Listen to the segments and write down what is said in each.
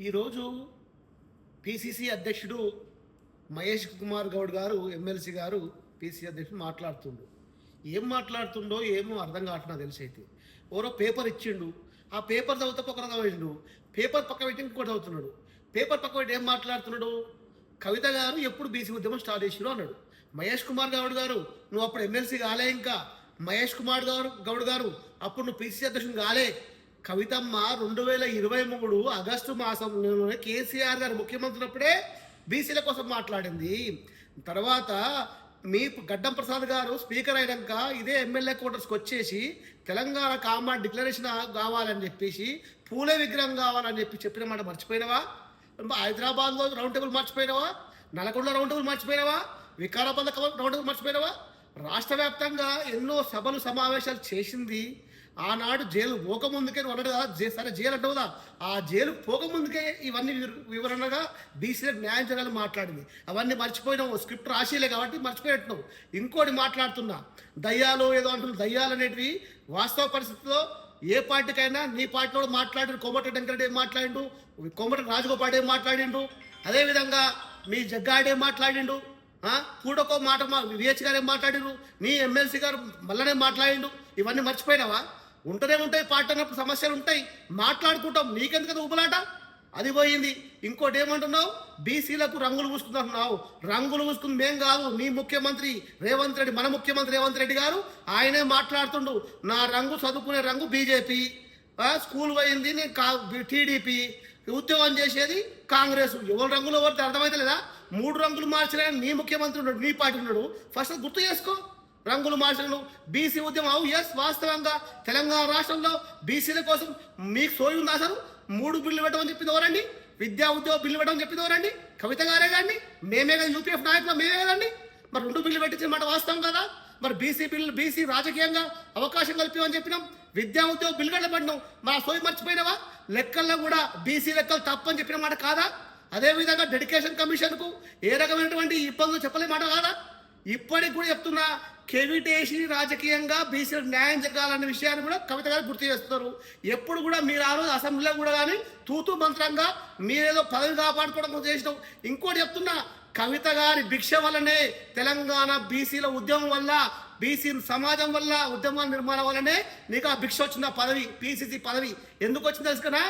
ఈరోజు పిసిసి అధ్యక్షుడు మహేష్ కుమార్ గౌడ్ గారు ఎమ్మెల్సీ గారు పిసిసి అధ్యక్షుడు మాట్లాడుతుండు. ఏం మాట్లాడుతుండో ఏమో అర్థం కావట్లేదు తెలిసి అయితే. ఎవరో పేపర్ ఇచ్చిండు. ఆ పేపర్ చదివితే పక్కన చదివిండు. పేపర్ పక్క పెట్టి ఇంకోటి చదువుతున్నాడు. పేపర్ పక్క పెట్టి ఏం మాట్లాడుతున్నాడు? కవిత గారు ఎప్పుడు బీసీ ఉద్యమం స్టార్ట్ చేసిరు అన్నాడు. మహేష్ కుమార్ గౌడ్ గారు నువ్వు అప్పుడు ఎమ్మెల్సీ కాలే ఇంకా. మహేష్ కుమార్ గారు గౌడ్ గారు అప్పుడు నువ్వు పిసిసి అధ్యక్షుడు కాలే. కవితమ్మ రెండు వేల ఇరవై మూడు ఆగస్టు మాసంలోనే కేసీఆర్ గారు ముఖ్యమంత్రి ఉన్నప్పుడే బీసీల కోసం మాట్లాడింది. తర్వాత మీ గడ్డం ప్రసాద్ గారు స్పీకర్ అయినాక ఇదే ఎమ్మెల్యే క్వార్టర్స్కి వచ్చేసి తెలంగాణ కామా డిక్లరేషన్ కావాలని చెప్పేసి పూలే విగ్రహం కావాలని చెప్పి చెప్పిన మాట మర్చిపోయినావా? హైదరాబాద్లో రౌండ్ టేబుల్ మర్చిపోయినావా? నల్గొండ రౌండ్ టేబుల్ మర్చిపోయినావా? వికారాబాద్ రౌండ్ టేబుల్ మర్చిపోయినావా? రాష్ట్ర వ్యాప్తంగా ఎన్నో సభలు సమావేశాలు చేసింది ఆనాడు జైలు పోకముందుకే నువ్వు కదా సరే జైలు అంటవుదా ఆ జైలు పోకముందుకే ఇవన్నీ వివర- వివరణగా బీసీలకు న్యాయం చేయాలని మాట్లాడింది. అవన్నీ మర్చిపోయినావు స్క్రిప్ట్ రాసేలే కాబట్టి మర్చిపోయినావు ఇంకోటి మాట్లాడుతున్నా దయ్యాలు ఏదో అంటున్నారు దయ్యాలు అనేటివి వాస్తవ పరిస్థితిలో ఏ పార్టీకైనా నీ పార్టీలో మాట్లాడిన కోమటి వెంకరెడ్డి ఏం మాట్లాడిండు కోమటి రాజగోపాడే ఏం మాట్లాడిండు అదేవిధంగా మీ జగ్గాడు ఏం మాట్లాడిండు కూడకో మాట మా విహెచ్ గారు ఏం మాట్లాడిండు నీ ఎమ్మెల్సీ గారు మళ్ళనే మాట్లాడిండు ఇవన్నీ మర్చిపోయినావా? ఉంటనే ఉంటాయి పార్టీ అన్నప్పుడు సమస్యలు ఉంటాయి. మాట్లాడుకుంటాం నీకెందుకు కదా ఉబలాట అది పోయింది. ఇంకోటి ఏమంటున్నావు? బీసీలకు రంగులు పూసుకుంటున్నావు రంగులు పూసుకుంది మేం కాదు నీ ముఖ్యమంత్రి రేవంత్ రెడ్డి మన ముఖ్యమంత్రి రేవంత్ రెడ్డి గారు ఆయనే మాట్లాడుతుండు. నా రంగు చదువుకునే రంగు బీజేపీ. స్కూల్ పోయింది నేను కా టీడీపీ. ఉద్యోగం చేసేది కాంగ్రెస్. ఎవరు రంగులు ఎవరితో అర్థమైతే లేదా మూడు రంగులు మార్చలేని నీ ముఖ్యమంత్రి ఉన్నాడు నీ పార్టీ ఉన్నాడు. ఫస్ట్ గుర్తు చేసుకో. రంగులు మార్చడం బీసీ ఉద్యమం అవు. ఎస్ వాస్తవంగా తెలంగాణ రాష్ట్రంలో బీసీల కోసం మీకు సోయి ఉంది అసలు మూడు బిల్లు పెట్టమని చెప్పింది ఎవరండి? విద్యా ఉద్యోగ బిల్లు పెట్టమని చెప్పింది ఎవరండి? కవిత గారే కానీ మేమే కదా యూపీఎఫ్ నాయకులు మేమే కదండి? మరి రెండు బిల్లు పెట్టించిన మాట వాస్తవం కదా? మరి బీసీ బిల్లు బీసీ రాజకీయంగా అవకాశం కల్పించమని చెప్పినాం. విద్యా ఉద్యోగ బిల్లు గట్ల పడినాం మా సోయి మర్చిపోయినావా? లెక్కల్లో కూడా బీసీ లెక్కలు తప్పని చెప్పిన మాట కాదా? అదేవిధంగా డెడికేషన్ కమిషన్కు ఏ రకమైనటువంటి ఇబ్బందులు చెప్పలే మాట కాదా? ఇప్పటికి కూడా చెప్తున్నా కెవిటేసి రాజకీయంగా బీసీలకు న్యాయం జరగాలన్న విషయాన్ని కూడా కవిత గారు గుర్తు చేస్తున్నారు. ఎప్పుడు కూడా మీరు ఆ రోజు అసెంబ్లీలో కూడా కానీ తూతు మంత్రంగా మీరేదో పదవి కాపాడుకోవడం కోసం చేసినాం ఇంకోటి చెప్తున్నా కవిత గారి భిక్ష వల్లనే తెలంగాణ బీసీల ఉద్యమం వల్ల బీసీ సమాజం వల్ల ఉద్యమాల నిర్మాణం వల్లనే నీకు ఆ భిక్ష వచ్చింది ఆ పదవి పీసీసీ పదవి. ఎందుకు వచ్చింది తెలుసుకున్నా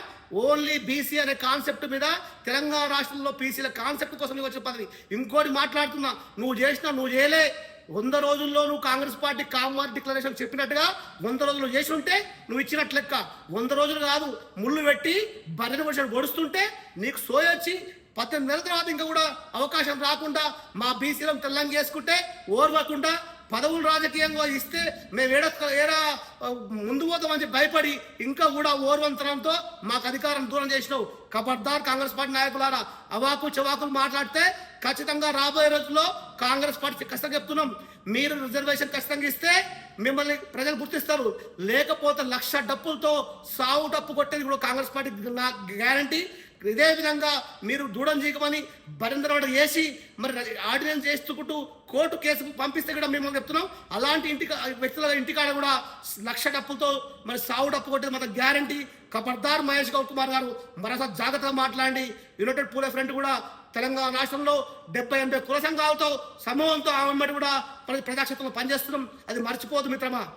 ఓన్లీ బీసీ అనే కాన్సెప్ట్ మీద తెలంగాణ రాష్ట్రంలో బీసీల కాన్సెప్ట్ కోసం నీకు వచ్చిన పదవి. ఇంకోటి మాట్లాడుతున్నా నువ్వు చేసినా నువ్వు చేయలే. వంద రోజుల్లో నువ్వు కాంగ్రెస్ పార్టీ కామవార్ డిక్లరేషన్ చెప్పినట్టుగా వంద రోజులు చేసి ఉంటే నువ్వు ఇచ్చినట్లు లెక్క. వంద రోజులు కాదు ముళ్ళు పెట్టి బర్రెను వచ్చి పొడుస్తుంటే నీకు సోయొచ్చి పద్దెనిమిది నెలల తర్వాత ఇంకా కూడా అవకాశం రాకుండా మా బీసీలను తెల్లంగా చేసుకుంటే ఓర్వకుండా పదవులు రాజకీయంగా ఇస్తే మేము ఏడ ఏడా ముందు పోతామని చెప్పి భయపడి ఇంకా కూడా ఓర్వంతరంతో మాకు అధికారం దూరం చేసినావు. కబర్దార్ కాంగ్రెస్ పార్టీ నాయకులారా అవాకు చవాకులు మాట్లాడితే ఖచ్చితంగా రాబోయే రోజుల్లో కాంగ్రెస్ పార్టీ ఖచ్చితంగా చెప్తున్నాం. మీరు రిజర్వేషన్ ఖచ్చితంగా ఇస్తే మిమ్మల్ని ప్రజలు గుర్తిస్తారు. లేకపోతే లక్ష డప్పులతో సావు డప్పు కొట్టేది కూడా కాంగ్రెస్ పార్టీ గ్యారంటీ. ఇదే విధంగా మీరు దూడం చేయమని బరింద్ర వేసి మరి ఆర్డినెన్స్ చేసుకుంటూ కోర్టు కేసుకు పంపిస్తే కూడా మిమ్మల్ని చెప్తున్నాం. అలాంటి ఇంటి వ్యక్తుల ఇంటికాడ కూడా లక్ష డప్పులతో మరి సావు డప్పు కొట్టేది మన గ్యారంటీ. కబర్దార్ మహేష్ గౌడ్ కుమార్ గారు మరోసారి జాగ్రత్తగా మాట్లాడి యునైటెడ్ పూలే ఫ్రంట్ కూడా తెలంగాణ రాష్ట్రంలో డెబ్బై ఎనభై కుల సంఘాలతో సమూహంతో ఆమె కూడా ప్రజాక్షేత్రంలో పనిచేస్తున్నాం. అది మర్చిపోదు మిత్రమా?